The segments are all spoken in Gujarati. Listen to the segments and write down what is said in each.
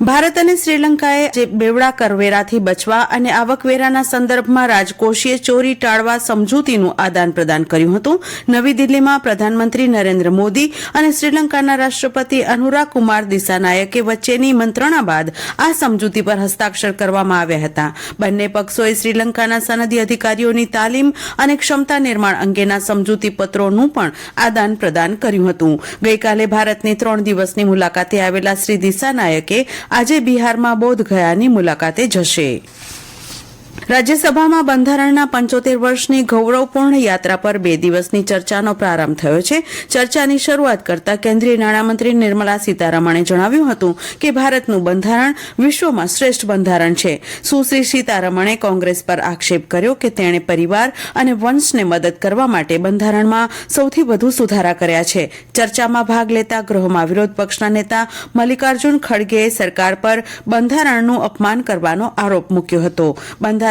ભારત અને શ્રીલંકાએ જે બેવડા કરવેરાથી બચવા અને આવકવેરાના સંદર્ભમાં રાજકોષીય ચોરી ટાળવા સમજૂતીનું આદાન પ્રદાન કર્યું હતું. નવી દિલ્હીમાં પ્રધાનમંત્રી નરેન્દ્ર મોદી અને શ્રીલંકાના રાષ્ટ્રપતિ અનુરાગ કુમાર દિસાનાયકે વચ્ચેની મંત્રણા બાદ આ સમજૂતી પર હસ્તાક્ષર કરવામાં આવ્યા હતા. બંને પક્ષોએ શ્રીલંકાના સનદી અધિકારીઓની તાલીમ અને ક્ષમતા નિર્માણ અંગેના સમજૂતી પત્રોનું પણ આદાન પ્રદાન કર્યું હતું. ગઈકાલે ભારતની ત્રણ દિવસની મુલાકાતે આવેલા શ્રી દિસાનાયકે આજે બિહારમાં બોધગયાની મુલાકાતે જશે. રાજ્યસભામાં બંધારણના પંચોતેર વર્ષની ગૌરવપૂર્ણ યાત્રા પર બે દિવસની ચર્ચાનો પ્રારંભ થયો છે. ચર્ચાની શરૂઆત કરતા કેન્દ્રીય નાણામંત્રી નિર્મલા સીતારમણે જણાવ્યું હતું કે ભારતનું બંધારણ વિશ્વમાં શ્રેષ્ઠ બંધારણ છે. સુશ્રી સીતારમણે કોંગ્રેસ પર આક્ષેપ કર્યો કે તેણે પરિવાર અને વંશને મદદ કરવા માટે બંધારણમાં સૌથી વધુ સુધારા કર્યા છે. ચર્ચામાં ભાગ લેતા ગૃહમાં વિરોધ પક્ષના નેતા મલ્લિકાર્જુન ખડગેએ સરકાર પર બંધારણનું અપમાન કરવાનો આરોપ મૂક્યો હતો.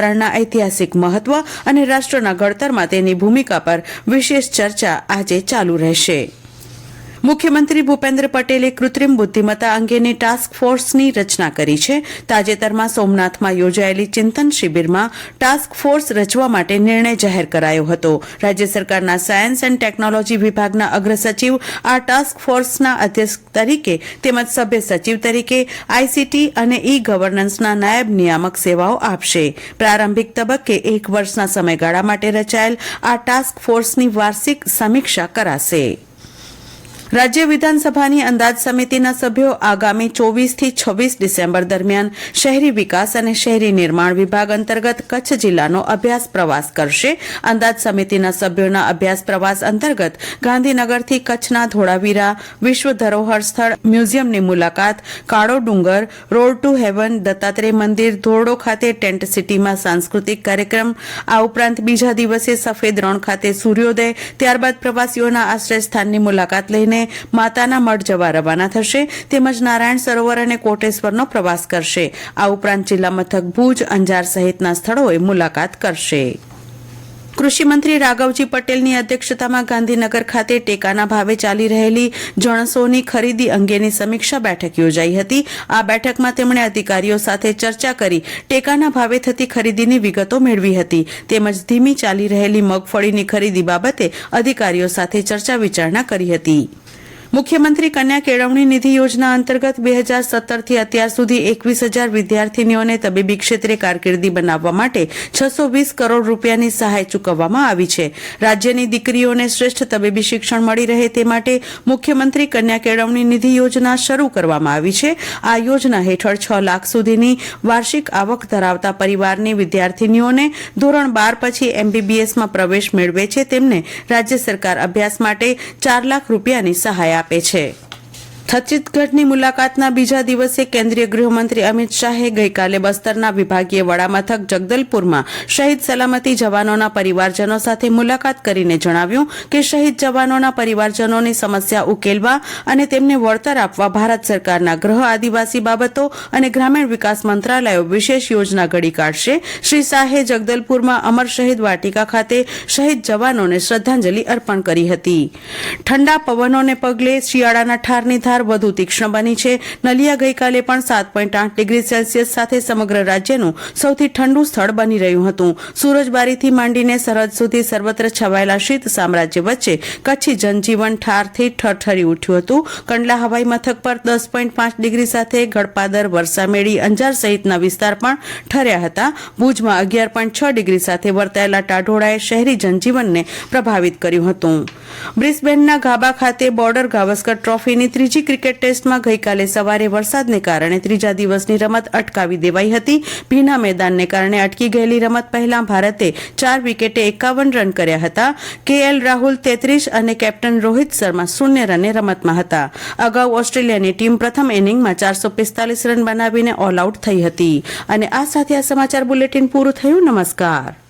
બંધારણના ઐતિહાસિક મહત્વ અને રાષ્ટ્રના ઘડતરમાં તેની ભૂમિકા પર વિશેષ ચર્ચા આજે ચાલુ રહેશે. મુખ્યમંત્રી ભૂપેન્દ્ર પટેલે કૃત્રિમ બુદ્ધિમત્તા અંગેની ટાસ્ક ફોર્સની રચના કરી છે. તાજેતરમાં સોમનાથમાં યોજાયેલી ચિંતન શિબિરમાં ટાસ્ક ફોર્સ રચવા માટે નિર્ણય જાહેર કરાયો હતો. રાજ્ય સરકારના સાયન્સ એન્ડ ટેકનોલોજી વિભાગના અગ્રસચિવ આ ટાસ્ક ફોર્સના અધ્યક્ષ તરીકે તેમજ સભ્ય સચિવ તરીકે આઈસીટી અને ઈ ગવર્નન્સના નાયબ નિયામક સેવાઓ આપશે. પ્રારંભિક તબક્કે એક વર્ષના સમયગાળા માટે રચાયેલ આ ટાસ્ક ફોર્સની વાર્ષિક સમીક્ષા કરાશે. રાજ્ય વિધાનસભાની અંદાજ સમિતિના સભ્યો આગામી ચોવીસથી છવ્વીસ ડિસેમ્બર દરમિયાન શહેરી વિકાસ અને શહેરી નિર્માણ વિભાગ અંતર્ગત કચ્છ જિલ્લાનો અભ્યાસ પ્રવાસ કરશે. અંદાજ સમિતિના સભ્યોના અભ્યાસ પ્રવાસ અંતર્ગત ગાંધીનગરથી કચ્છના ધોળાવીરા, વિશ્વ ધરોહર સ્થળ, મ્યુઝિયમની મુલાકાત, કાળો ડુંગર, રોડ ટુ હેવન, દત્તાત્રેય મંદિર, ધોરડો ખાતે ટેન્ટ સિટીમાં સાંસ્કૃતિક કાર્યક્રમ, આ ઉપરાંત બીજા દિવસે સફેદ રણ ખાતે સૂર્યોદય, ત્યારબાદ પ્રવાસીઓના આશ્રય સ્થાનની મુલાકાત લઈને માતાના મઢ જવા રવાના થશે. તેમજ નારાયણ સરોવર અને કોટેશ્વરનો પ્રવાસ કરશે. આ ઉપરાંત જિલ્લા મથક ભુજ, અંજાર સહિતના સ્થળોએ મુલાકાત કરશે. કૃષિમંત્રી રાઘવજી પટેલની અધ્યક્ષતામાં ગાંધીનગર ખાતે ટેકાના ભાવે ચાલી રહેલી જણસોની ખરીદી અંગેની સમીક્ષા બેઠક યોજાઈ હતી. આ બેઠકમાં તેમણે અધિકારીઓ સાથે ચર્ચા કરી ટેકાના ભાવે થતી ખરીદીની વિગતો મેળવી હતી. તેમજ ધીમી ચાલી રહેલી મગફળીની ખરીદી બાબતે અધિકારીઓ સાથે ચર્ચા વિચારણા કરી હતી. મુખ્યમંત્રી કન્યા કેળવણી નિધિ યોજના અંતર્ગત બે હજાર સત્તરથી અત્યાર સુધી એકવીસ હજાર વિદ્યાર્થીનીઓને તબીબી ક્ષેત્રે કારકિર્દી બનાવવા માટે છસો વીસ કરોડ રૂપિયાની સહાય ચૂકવવામાં આવી છે. રાજ્યની દીકરીઓને શ્રેષ્ઠ તબીબી શિક્ષણ મળી રહે તે માટે મુખ્યમંત્રી કન્યા કેળવણી નિધિ યોજના શરૂ કરવામાં આવી છે. આ યોજના હેઠળ છ લાખ સુધીની વાર્ષિક આવક ધરાવતા પરિવારની વિદ્યાર્થીનીઓને ધોરણ બાર પછી એમબીબીએસમાં પ્રવેશ મેળવે છે. તેમને રાજ્ય સરકાર અભ્યાસ માટે ચાર લાખ રૂપિયાની સહાય આપે છે. છત્તીસગઢની મુલાકાતના બીજા દિવસે કેન્દ્રીય ગૃહમંત્રી અમિત શાહે ગઈકાલે બસ્તરના વિભાગીય વડામથક જગદલપુરમાં શહીદ સલામતી જવાનોના પરિવારજનો સાથે મુલાકાત કરીને જણાવ્યું કે શહીદ જવાનોના પરિવારજનોની સમસ્યા ઉકેલવા અને તેમને વળતર આપવા ભારત સરકારના ગૃહ આદિવાસી બાબતો અને ગ્રામીણ વિકાસ મંત્રાલયો વિશેષ યોજના ઘડી કાઢશે. શ્રી શાહે જગદલપુરમાં અમર શહીદ વાટિકા ખાતે શહીદ જવાનોને શ્રદ્ધાંજલિ અર્પણ કરી હતી. ઠંડા પવનોને પગલે શિયાળાના ઠારની ધાર વધુ તીક્ષ્ણ બની છે. નલિયા ગઈકાલે પણ સાત પોઈન્ટ આઠ ડિગ્રી સેલ્સિયસ સાથે સમગ્ર રાજ્યનું સૌથી ઠંડુ સ્થળ બની રહ્યું હતું. સુરજબારીથી માંડીને સરહદ સુધી સર્વત્ર છવાયેલા શીત સામ્રાજ્ય વચ્ચે કચ્છી જનજીવન ઠારથી ઠરઠરી ઉઠ્યું હતું. કંડલા હવાઈ મથક પર દસ પોઈન્ટ પાંચ ડિગ્રી સાથે ગળપાદર વરસામેડી, અંજાર સહિતના વિસ્તાર પણ ઠર્યા હતા. ભુજમાં અગિયાર પોઈન્ટ છ ડિગ્રી સાથે વર્તાયેલા ટાઢોળાએ શહેરી જનજીવનને પ્રભાવિત કર્યું હતું. બ્રિસ્બેનના ગાબા ખાતે બોર્ડર ગાવસ્કર ટ્રોફીની ત્રીજી ક્રિકેટ ટેસ્ટમાં ગઈકાલે સવારે વરસાદને કારણે ત્રીજા દિવસની રમત અટકાવી દેવાઈ હતી. ભીના મેદાનને કારણે અટકી ગયેલી રમત પહેલા ભારતે ચાર વિકેટે એકાવન રન કર્યા હતા. કેએલ રાહુલ તેત્રીસ અને કેપ્ટન રોહિત શર્મા શૂન્ય રને રમતમાં હતા. અગાઉ ઓસ્ટ્રેલિયાની ટીમ પ્રથમ ઇનિંગમાં ચારસો પિસ્તાલીસ રન બનાવીને ઓલ આઉટ થઈ હતી. અને આ સાથે આ સમાચાર બુલેટિન પૂરું થયું. નમસ્કાર.